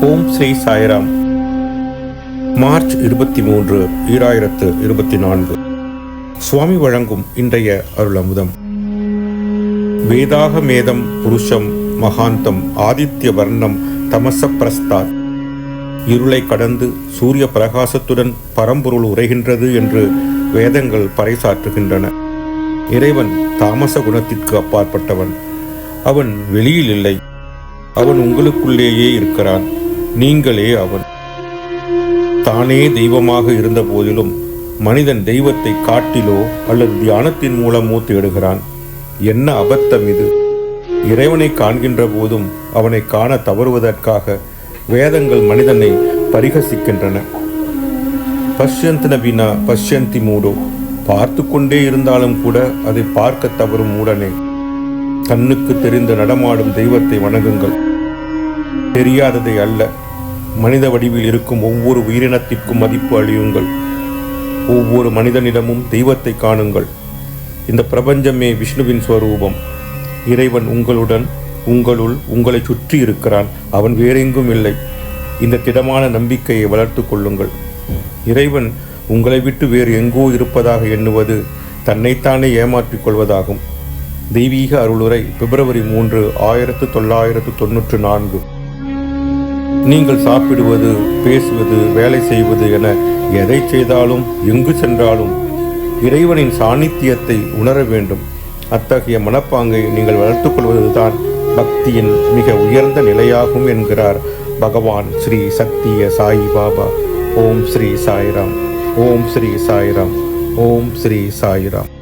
ஓம் Sri Sairam. March இருபத்தி மூன்று ஈராயிரத்து இருபத்தி நான்கு சுவாமி வழங்கும் இன்றைய அருளமுதம். வேதாக மேதம் புருஷம் மகாந்தம் ஆதித்ய வர்ணம் தமச பிரஸ்தாத் இருளை கடந்து சூரிய பிரகாசத்துடன் பரம்பொருள் உரைகின்றது என்று வேதங்கள் பறைசாற்றுகின்றன. இறைவன் தாமச குணத்திற்கு அப்பாற்பட்டவன். அவன் வெளியில் இல்லை அவன் உங்களுக்குள்ளேயே இருக்கிறான். நீங்களே அவன் தானே தெய்வமாக இருந்த போதிலும் மனிதன் தெய்வத்தை காட்டிலோ அல்லது தியானத்தின் மூலமோ தேடுகிறான். என்ன அபத்தம் இது? இறைவனை காண்கின்ற போதும் அவனை காண தவறுவதற்காக வேதங்கள் மனிதனை பரிகசிக்கின்றன. பஷ்யந்த் நபினா பஷ்யந்தி மூடோ. பார்த்து கொண்டே இருந்தாலும் கூட அதை பார்க்க தவறும் மூடனே. கண்ணுக்கு தெரிந்த நடமாடும் தெய்வத்தை வணங்குங்கள். தெரியாததை அல்ல. மனித வடிவில் இருக்கும் ஒவ்வொரு உயிரினத்திற்கும் மதிப்பு அழியுங்கள் ஒவ்வொரு மனிதனிடமும் தெய்வத்தை காணுங்கள். இந்த பிரபஞ்சமே விஷ்ணுவின் ஸ்வரூபம். இறைவன் உங்களுடன் உங்களுள் உங்களை சுற்றி இருக்கிறான். அவன் வேறெங்கும் இல்லை. இந்த திடமான நம்பிக்கையை வளர்த்து கொள்ளுங்கள். இறைவன் உங்களை விட்டு வேறு எங்கோ இருப்பதாக எண்ணுவது தன்னைத்தானே ஏமாற்றிக் கொள்வதாகும். தெய்வீக அருளுரை பிப்ரவரி மூன்று ஆயிரத்து தொள்ளாயிரத்து தொன்னூற்று நான்கு. நீங்கள் சாப்பிடுவது பேசுவது வேலை செய்வது என எதை செய்தாலும் எங்கு சென்றாலும் இறைவனின் சாநித்தியத்தை உணர வேண்டும். அத்தகைய மனப்பாங்கை நீங்கள் வளர்த்து கொள்வதுதான் பக்தியின் மிக உயர்ந்த நிலையாகும் என்கிறார் பகவான் ஸ்ரீ சத்திய சாய் பாபா. ஓம் ஸ்ரீ சாய்ராம். ஓம் ஸ்ரீ சாய்ராம். ஓம் ஸ்ரீ சாய்ராம்.